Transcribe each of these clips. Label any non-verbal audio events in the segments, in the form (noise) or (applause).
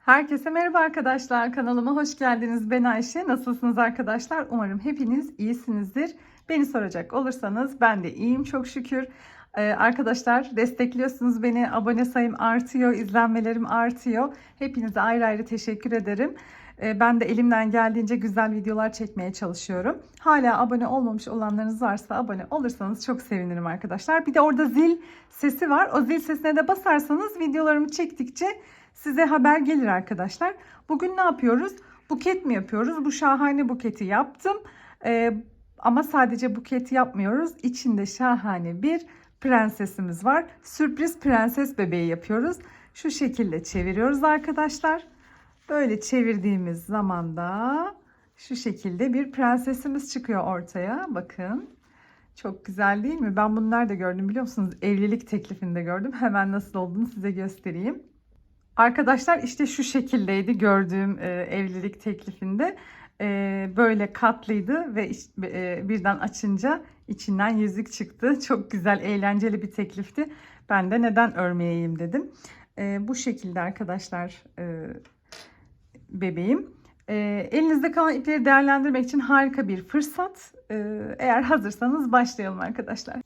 Herkese merhaba arkadaşlar. Kanalıma hoş geldiniz. Ben Ayşe. Nasılsınız arkadaşlar? Umarım hepiniz iyisinizdir. Beni soracak olursanız ben de iyiyim çok şükür. Ee, arkadaşlar destekliyorsunuz beni. Abone sayım artıyor, izlenmelerim artıyor. Hepinize ayrı ayrı teşekkür ederim. Ee, ben de elimden geldiğince güzel videolar çekmeye çalışıyorum. Hala abone olmamış olanlarınız varsa abone olursanız çok sevinirim arkadaşlar. Bir de orada zil sesi var. O zil sesine de basarsanız videolarımı çektikçe size haber gelir arkadaşlar. Bugün ne yapıyoruz? Buket mi yapıyoruz? Bu şahane buketi yaptım. Ee, ama sadece buket yapmıyoruz. İçinde şahane bir prensesimiz var. Sürpriz prenses bebeği yapıyoruz. Şu şekilde çeviriyoruz arkadaşlar. Böyle çevirdiğimiz zaman da şu şekilde bir prensesimiz çıkıyor ortaya. Bakın. Çok güzel değil mi? Ben bunu nerede gördüm biliyor musunuz? Evlilik teklifinde gördüm. Hemen nasıl olduğunu size göstereyim. Arkadaşlar işte şu şekildeydi gördüğüm e, evlilik teklifinde. E, böyle katlıydı ve iş- e, birden açınca içinden yüzük çıktı. (laughs) Çok güzel, eğlenceli bir teklifti. Ben de neden örmeyeyim dedim. E, bu şekilde arkadaşlar e, bebeğim. E, elinizde kalan ipleri değerlendirmek için harika bir fırsat. E, eğer hazırsanız başlayalım arkadaşlar.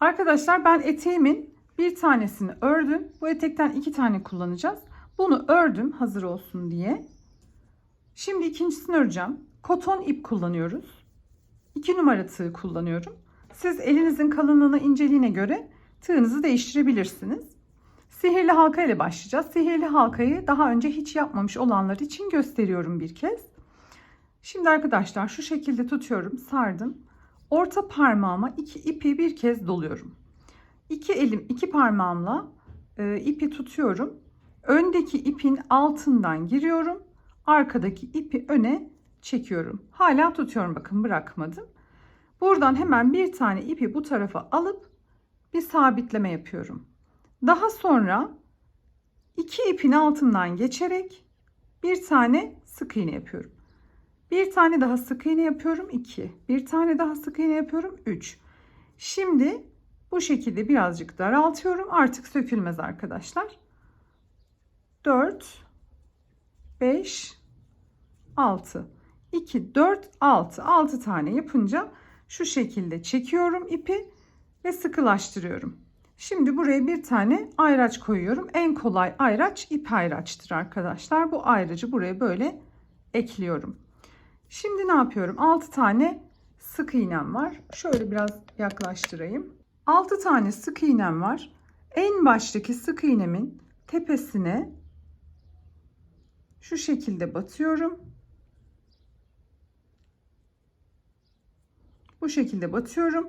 Arkadaşlar ben eteğimin bir tanesini ördüm. Bu etekten iki tane kullanacağız. Bunu ördüm hazır olsun diye. Şimdi ikincisini öreceğim. Koton ip kullanıyoruz. 2 numara tığ kullanıyorum. Siz elinizin kalınlığına, inceliğine göre tığınızı değiştirebilirsiniz. Sihirli halka ile başlayacağız. Sihirli halkayı daha önce hiç yapmamış olanlar için gösteriyorum bir kez. Şimdi arkadaşlar şu şekilde tutuyorum, sardım. Orta parmağıma iki ipi bir kez doluyorum. İki elim, iki parmağımla e, ipi tutuyorum. Öndeki ipin altından giriyorum. Arkadaki ipi öne çekiyorum. Hala tutuyorum bakın bırakmadım. Buradan hemen bir tane ipi bu tarafa alıp bir sabitleme yapıyorum. Daha sonra iki ipin altından geçerek bir tane sık iğne yapıyorum. Bir tane daha sık iğne yapıyorum 2. Bir tane daha sık iğne yapıyorum 3. Şimdi bu şekilde birazcık daraltıyorum. Artık sökülmez arkadaşlar. 4 5 6 2 4 6 6 tane yapınca şu şekilde çekiyorum ipi ve sıkılaştırıyorum. Şimdi buraya bir tane ayraç koyuyorum. En kolay ayraç ip ayraçtır arkadaşlar. Bu ayracı buraya böyle ekliyorum. Şimdi ne yapıyorum? 6 tane sık iğnem var. Şöyle biraz yaklaştırayım. 6 tane sık iğnem var. En baştaki sık iğnemin tepesine şu şekilde batıyorum. Bu şekilde batıyorum.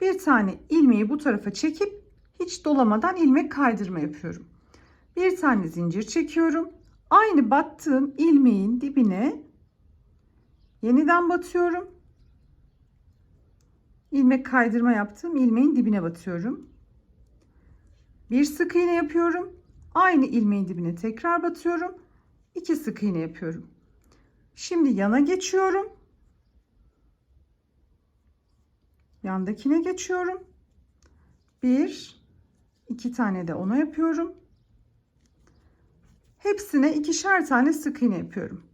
Bir tane ilmeği bu tarafa çekip hiç dolamadan ilmek kaydırma yapıyorum. Bir tane zincir çekiyorum. Aynı battığım ilmeğin dibine yeniden batıyorum. İlmek kaydırma yaptığım ilmeğin dibine batıyorum. Bir sık iğne yapıyorum. Aynı ilmeğin dibine tekrar batıyorum. İki sık iğne yapıyorum. Şimdi yana geçiyorum. Yandakine geçiyorum. Bir, iki tane de ona yapıyorum. Hepsine ikişer tane sık iğne yapıyorum.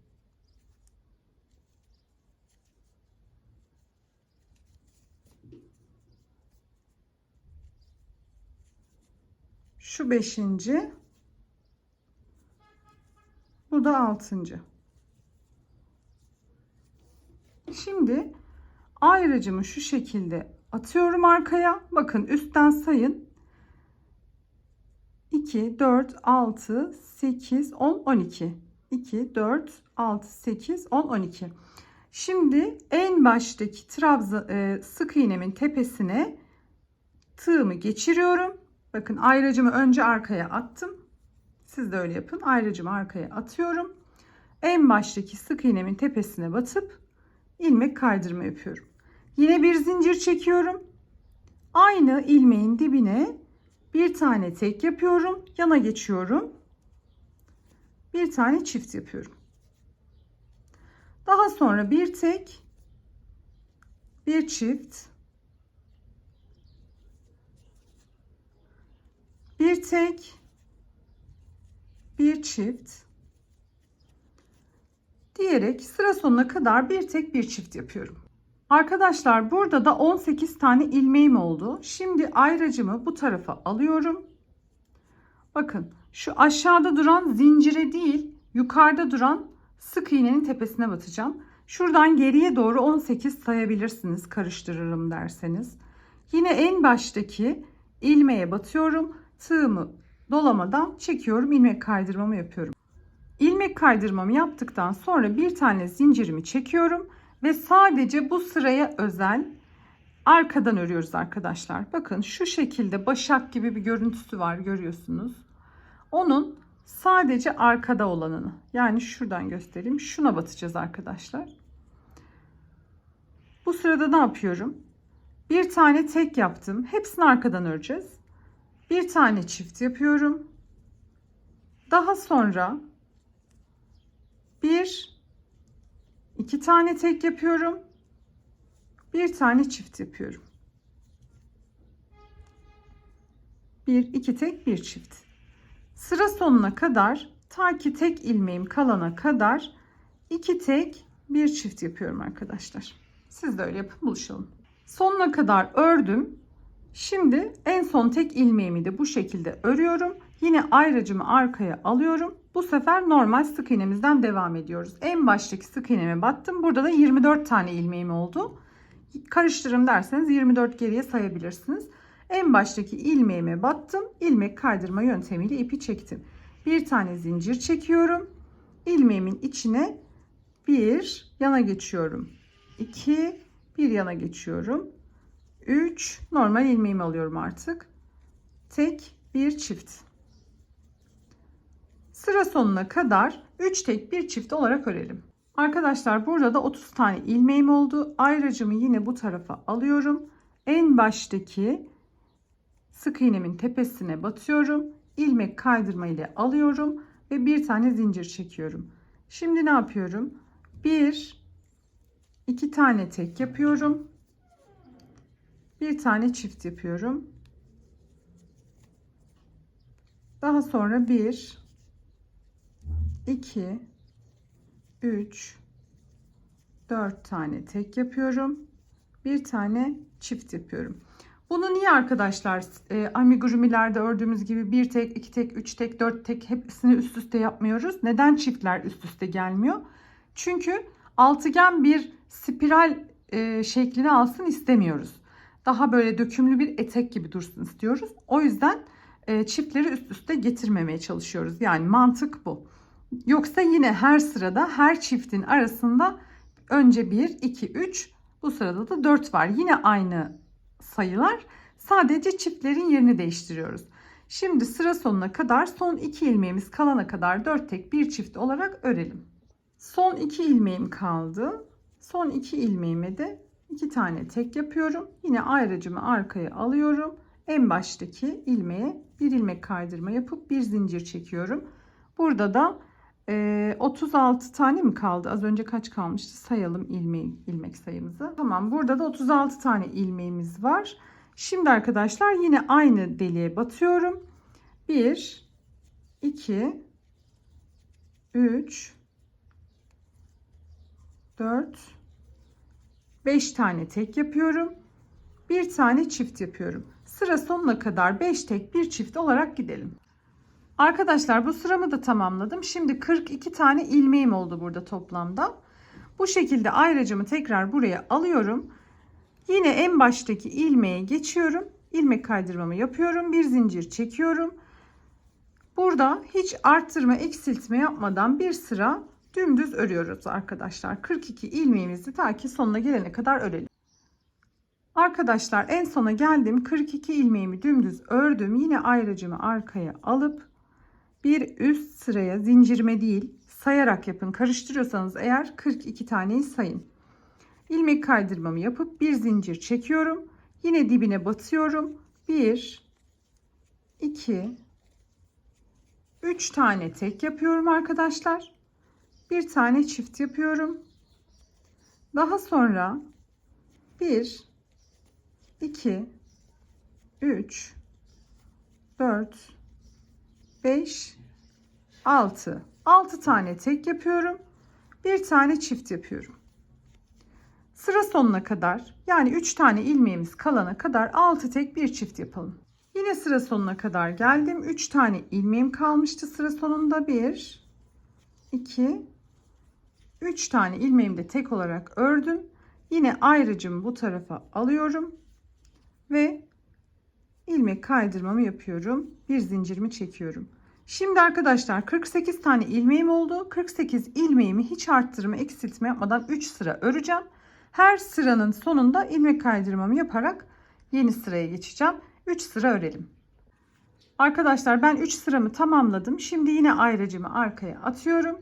Şu beşinci. Bu da altıncı. Şimdi ayracımı şu şekilde atıyorum arkaya. Bakın üstten sayın. 2, 4, 6, 8, 10, 12. 2, 4, 6, 8, 10, 12. Şimdi en baştaki trabza e, sık iğnemin tepesine tığımı geçiriyorum. Bakın ayracımı önce arkaya attım. Siz de öyle yapın. Ayracımı arkaya atıyorum. En baştaki sık iğnemin tepesine batıp ilmek kaydırma yapıyorum. Yine bir zincir çekiyorum. Aynı ilmeğin dibine bir tane tek yapıyorum. Yana geçiyorum. Bir tane çift yapıyorum. Daha sonra bir tek bir çift bir tek bir çift diyerek sıra sonuna kadar bir tek bir çift yapıyorum. Arkadaşlar burada da 18 tane ilmeğim oldu. Şimdi ayracımı bu tarafa alıyorum. Bakın şu aşağıda duran zincire değil yukarıda duran sık iğnenin tepesine batacağım. Şuradan geriye doğru 18 sayabilirsiniz karıştırırım derseniz. Yine en baştaki ilmeğe batıyorum. Tığımı dolamadan çekiyorum. ilmek kaydırmamı yapıyorum. İlmek kaydırmamı yaptıktan sonra bir tane zincirimi çekiyorum ve sadece bu sıraya özel arkadan örüyoruz arkadaşlar. Bakın şu şekilde başak gibi bir görüntüsü var görüyorsunuz. Onun sadece arkada olanını yani şuradan göstereyim. Şuna batacağız arkadaşlar. Bu sırada ne yapıyorum? Bir tane tek yaptım. Hepsini arkadan öreceğiz. Bir tane çift yapıyorum. Daha sonra bir iki tane tek yapıyorum. Bir tane çift yapıyorum. Bir, iki tek, bir çift. Sıra sonuna kadar ta ki tek ilmeğim kalana kadar iki tek, bir çift yapıyorum arkadaşlar. Siz de öyle yapın buluşalım. Sonuna kadar ördüm. Şimdi en son tek ilmeğimi de bu şekilde örüyorum. Yine ayracımı arkaya alıyorum. Bu sefer normal sık iğnemizden devam ediyoruz. En baştaki sık iğneme battım. Burada da 24 tane ilmeğim oldu. Karıştırın derseniz 24 geriye sayabilirsiniz. En baştaki ilmeğime battım. İlmek kaydırma yöntemiyle ipi çektim. Bir tane zincir çekiyorum. İlmeğimin içine bir yana geçiyorum. 2 bir yana geçiyorum. 3 normal ilmeğimi alıyorum artık. Tek bir çift. Sıra sonuna kadar 3 tek bir çift olarak örelim. Arkadaşlar burada da 30 tane ilmeğim oldu. Ayracımı yine bu tarafa alıyorum. En baştaki sık iğnemin tepesine batıyorum. İlmek kaydırma ile alıyorum ve bir tane zincir çekiyorum. Şimdi ne yapıyorum? Bir, iki tane tek yapıyorum. Bir tane çift yapıyorum. Daha sonra bir, 2 3 4 tane tek yapıyorum. Bir tane çift yapıyorum. Bunu niye arkadaşlar e, amigurumilerde ördüğümüz gibi bir tek, iki tek, üç tek, dört tek hepsini üst üste yapmıyoruz? Neden çiftler üst üste gelmiyor? Çünkü altıgen bir spiral e, şeklini alsın istemiyoruz. Daha böyle dökümlü bir etek gibi dursun istiyoruz. O yüzden e, çiftleri üst üste getirmemeye çalışıyoruz. Yani mantık bu. Yoksa yine her sırada her çiftin arasında önce 1, 2, 3 bu sırada da 4 var. Yine aynı sayılar. Sadece çiftlerin yerini değiştiriyoruz. Şimdi sıra sonuna kadar son 2 ilmeğimiz kalana kadar 4 tek bir çift olarak örelim. Son 2 ilmeğim kaldı. Son 2 ilmeğime de 2 tane tek yapıyorum. Yine ayracımı arkaya alıyorum. En baştaki ilmeğe bir ilmek kaydırma yapıp bir zincir çekiyorum. Burada da e, 36 tane mi kaldı? Az önce kaç kalmıştı? Sayalım ilmeği, ilmek sayımızı. Tamam burada da 36 tane ilmeğimiz var. Şimdi arkadaşlar yine aynı deliğe batıyorum. 1 2 3 4 5 tane tek yapıyorum. Bir tane çift yapıyorum. Sıra sonuna kadar 5 tek bir çift olarak gidelim. Arkadaşlar bu sıramı da tamamladım. Şimdi 42 tane ilmeğim oldu burada toplamda. Bu şekilde ayracımı tekrar buraya alıyorum. Yine en baştaki ilmeğe geçiyorum. İlmek kaydırmamı yapıyorum. Bir zincir çekiyorum. Burada hiç arttırma eksiltme yapmadan bir sıra dümdüz örüyoruz arkadaşlar. 42 ilmeğimizi ta ki sonuna gelene kadar örelim. Arkadaşlar en sona geldim. 42 ilmeğimi dümdüz ördüm. Yine ayracımı arkaya alıp bir üst sıraya zincirme değil sayarak yapın. Karıştırıyorsanız eğer 42 taneyi sayın. İlmek kaydırmamı yapıp bir zincir çekiyorum. Yine dibine batıyorum. 1 2 3 tane tek yapıyorum arkadaşlar. Bir tane çift yapıyorum. Daha sonra 1 2 3 4 5 6. 6 tane tek yapıyorum. Bir tane çift yapıyorum. Sıra sonuna kadar yani 3 tane ilmeğimiz kalana kadar 6 tek bir çift yapalım. Yine sıra sonuna kadar geldim. 3 tane ilmeğim kalmıştı sıra sonunda. 1 2 3 tane ilmeğimi de tek olarak ördüm. Yine ayrıcımı bu tarafa alıyorum ve ilmek kaydırmamı yapıyorum. Bir zincirimi çekiyorum. Şimdi arkadaşlar 48 tane ilmeğim oldu. 48 ilmeğimi hiç arttırma eksiltme yapmadan 3 sıra öreceğim. Her sıranın sonunda ilmek kaydırmamı yaparak yeni sıraya geçeceğim. 3 sıra örelim. Arkadaşlar ben 3 sıramı tamamladım. Şimdi yine ayracımı arkaya atıyorum.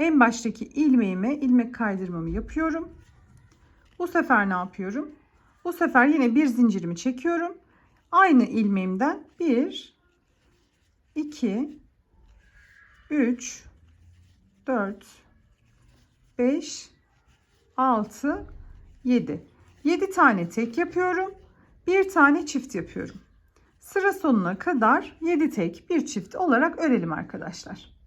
En baştaki ilmeğime ilmek kaydırmamı yapıyorum. Bu sefer ne yapıyorum? Bu sefer yine bir zincirimi çekiyorum. Aynı ilmeğimden 1 2 3 4 5 6 7 7 tane tek yapıyorum. Bir tane çift yapıyorum. Sıra sonuna kadar 7 tek bir çift olarak örelim arkadaşlar.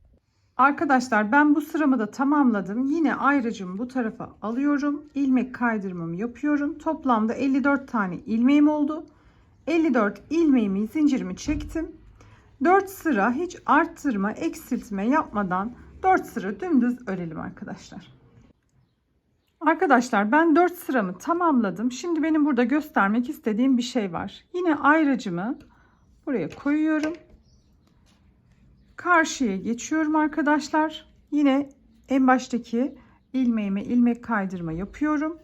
Arkadaşlar ben bu sıramı da tamamladım. Yine ayrıcımı bu tarafa alıyorum. İlmek kaydırmamı yapıyorum. Toplamda 54 tane ilmeğim oldu. 54 ilmeğimi zincirimi çektim. 4 sıra hiç arttırma, eksiltme yapmadan 4 sıra dümdüz örelim arkadaşlar. Arkadaşlar ben 4 sıramı tamamladım. Şimdi benim burada göstermek istediğim bir şey var. Yine ayracımı buraya koyuyorum. Karşıya geçiyorum arkadaşlar. Yine en baştaki ilmeğime ilmek kaydırma yapıyorum.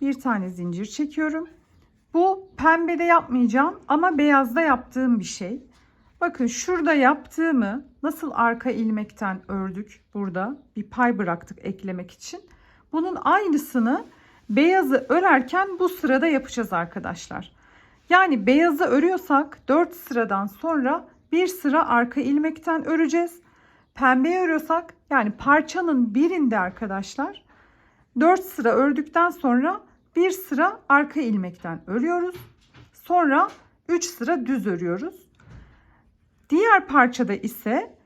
Bir tane zincir çekiyorum. Bu pembede yapmayacağım ama beyazda yaptığım bir şey. Bakın şurada yaptığımı nasıl arka ilmekten ördük burada bir pay bıraktık eklemek için. Bunun aynısını beyazı örerken bu sırada yapacağız arkadaşlar. Yani beyazı örüyorsak 4 sıradan sonra bir sıra arka ilmekten öreceğiz. Pembeyi örüyorsak yani parçanın birinde arkadaşlar 4 sıra ördükten sonra bir sıra arka ilmekten örüyoruz. Sonra 3 sıra düz örüyoruz. Diğer parçada ise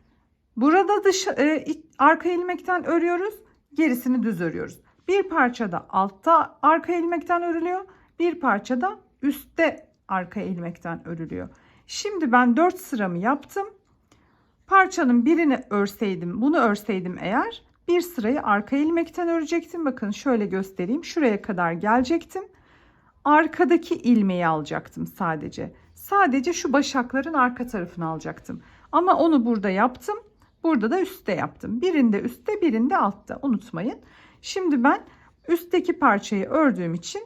burada dış e, arka ilmekten örüyoruz. Gerisini düz örüyoruz. Bir parçada altta arka ilmekten örülüyor. Bir parçada üstte arka ilmekten örülüyor. Şimdi ben 4 sıramı yaptım. Parçanın birini örseydim, bunu örseydim eğer bir sırayı arka ilmekten örecektim. Bakın şöyle göstereyim. Şuraya kadar gelecektim. Arkadaki ilmeği alacaktım sadece. Sadece şu başakların arka tarafını alacaktım. Ama onu burada yaptım. Burada da üstte yaptım. Birinde üstte, birinde altta. Unutmayın. Şimdi ben üstteki parçayı ördüğüm için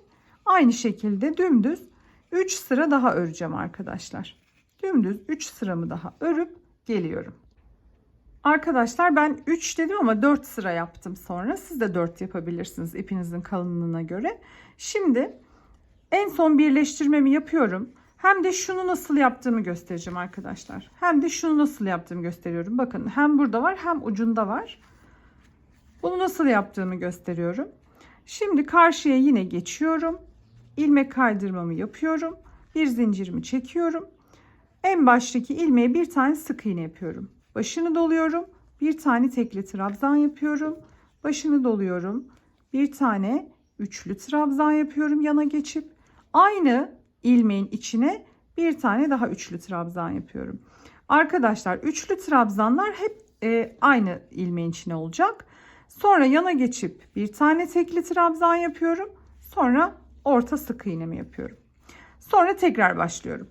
aynı şekilde dümdüz 3 sıra daha öreceğim arkadaşlar. Dümdüz 3 sıramı daha örüp geliyorum. Arkadaşlar ben 3 dedim ama 4 sıra yaptım sonra. Siz de 4 yapabilirsiniz ipinizin kalınlığına göre. Şimdi en son birleştirmemi yapıyorum. Hem de şunu nasıl yaptığımı göstereceğim arkadaşlar. Hem de şunu nasıl yaptığımı gösteriyorum. Bakın hem burada var hem ucunda var. Bunu nasıl yaptığımı gösteriyorum. Şimdi karşıya yine geçiyorum. İlmek kaydırmamı yapıyorum. Bir zincirimi çekiyorum. En baştaki ilmeğe bir tane sık iğne yapıyorum. Başını doluyorum. Bir tane tekli trabzan yapıyorum. Başını doluyorum. Bir tane üçlü trabzan yapıyorum yana geçip. Aynı ilmeğin içine bir tane daha üçlü trabzan yapıyorum. Arkadaşlar üçlü trabzanlar hep e, aynı ilmeğin içine olacak. Sonra yana geçip bir tane tekli trabzan yapıyorum. Sonra orta sık iğnemi yapıyorum. Sonra tekrar başlıyorum.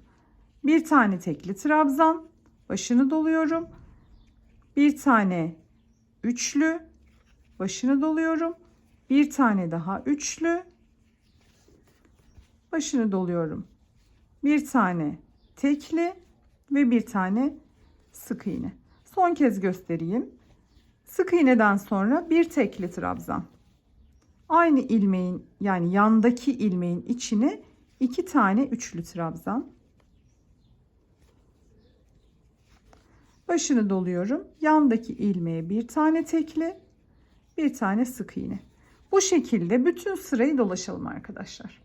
Bir tane tekli trabzan, başını doluyorum. Bir tane üçlü, başını doluyorum. Bir tane daha üçlü, başını doluyorum. Bir tane tekli ve bir tane sık iğne. Son kez göstereyim. Sık iğneden sonra bir tekli trabzan. Aynı ilmeğin yani yandaki ilmeğin içine iki tane üçlü trabzan. Başını doluyorum. Yandaki ilmeğe bir tane tekli, bir tane sık iğne. Bu şekilde bütün sırayı dolaşalım arkadaşlar.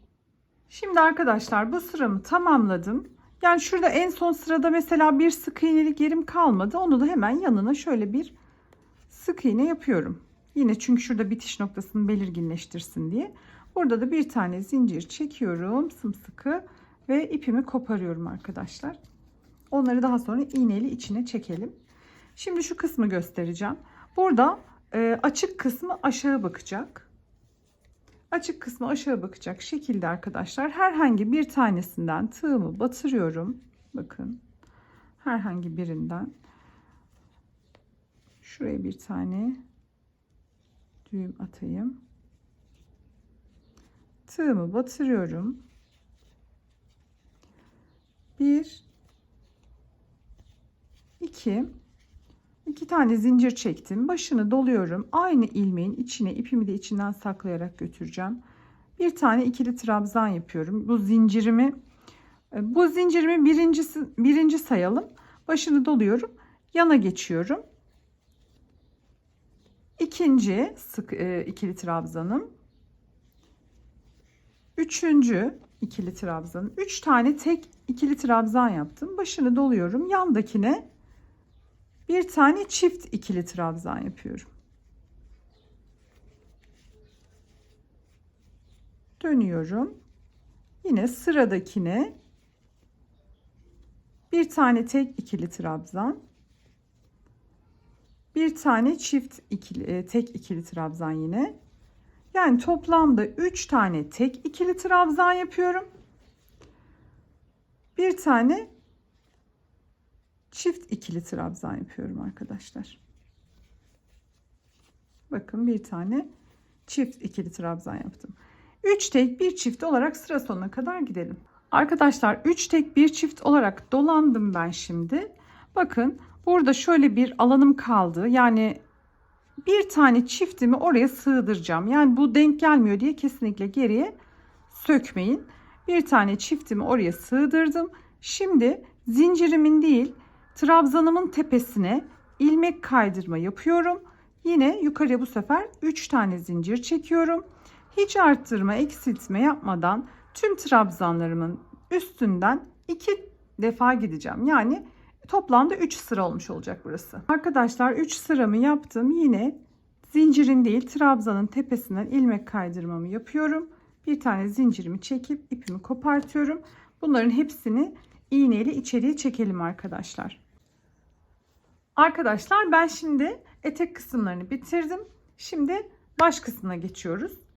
Şimdi arkadaşlar bu sıramı tamamladım. Yani şurada en son sırada mesela bir sık iğnelik yerim kalmadı. Onu da hemen yanına şöyle bir sık iğne yapıyorum. Yine çünkü şurada bitiş noktasını belirginleştirsin diye. Burada da bir tane zincir çekiyorum sımsıkı ve ipimi koparıyorum arkadaşlar. Onları daha sonra iğneyle içine çekelim. Şimdi şu kısmı göstereceğim. Burada e, açık kısmı aşağı bakacak. Açık kısmı aşağı bakacak şekilde arkadaşlar herhangi bir tanesinden tığımı batırıyorum. Bakın herhangi birinden şuraya bir tane düğüm atayım. Tığımı batırıyorum. 2 2 tane zincir çektim. Başını doluyorum. Aynı ilmeğin içine ipimi de içinden saklayarak götüreceğim. Bir tane ikili trabzan yapıyorum. Bu zincirimi e, bu zincirimi birincisi, birinci sayalım. Başını doluyorum. Yana geçiyorum. İkinci sık, e, ikili trabzanım. Üçüncü ikili trabzanım. Üç tane tek ikili trabzan yaptım. Başını doluyorum. Yandakine bir tane çift ikili trabzan yapıyorum. Dönüyorum. Yine sıradakine bir tane tek ikili trabzan. Bir tane çift ikili e, tek ikili trabzan yine. Yani toplamda 3 tane tek ikili trabzan yapıyorum. Bir tane çift ikili trabzan yapıyorum arkadaşlar. Bakın bir tane çift ikili trabzan yaptım. 3 tek bir çift olarak sıra sonuna kadar gidelim. Arkadaşlar 3 tek bir çift olarak dolandım ben şimdi. Bakın burada şöyle bir alanım kaldı. Yani bir tane çiftimi oraya sığdıracağım. Yani bu denk gelmiyor diye kesinlikle geriye sökmeyin. Bir tane çiftimi oraya sığdırdım. Şimdi zincirimin değil trabzanımın tepesine ilmek kaydırma yapıyorum. Yine yukarıya bu sefer 3 tane zincir çekiyorum. Hiç arttırma, eksiltme yapmadan tüm trabzanlarımın üstünden 2 defa gideceğim. Yani toplamda 3 sıra olmuş olacak burası. Arkadaşlar 3 sıramı yaptım. Yine zincirin değil trabzanın tepesinden ilmek kaydırmamı yapıyorum. Bir tane zincirimi çekip ipimi kopartıyorum. Bunların hepsini iğneyle içeriye çekelim arkadaşlar. Arkadaşlar ben şimdi etek kısımlarını bitirdim. Şimdi baş kısmına geçiyoruz.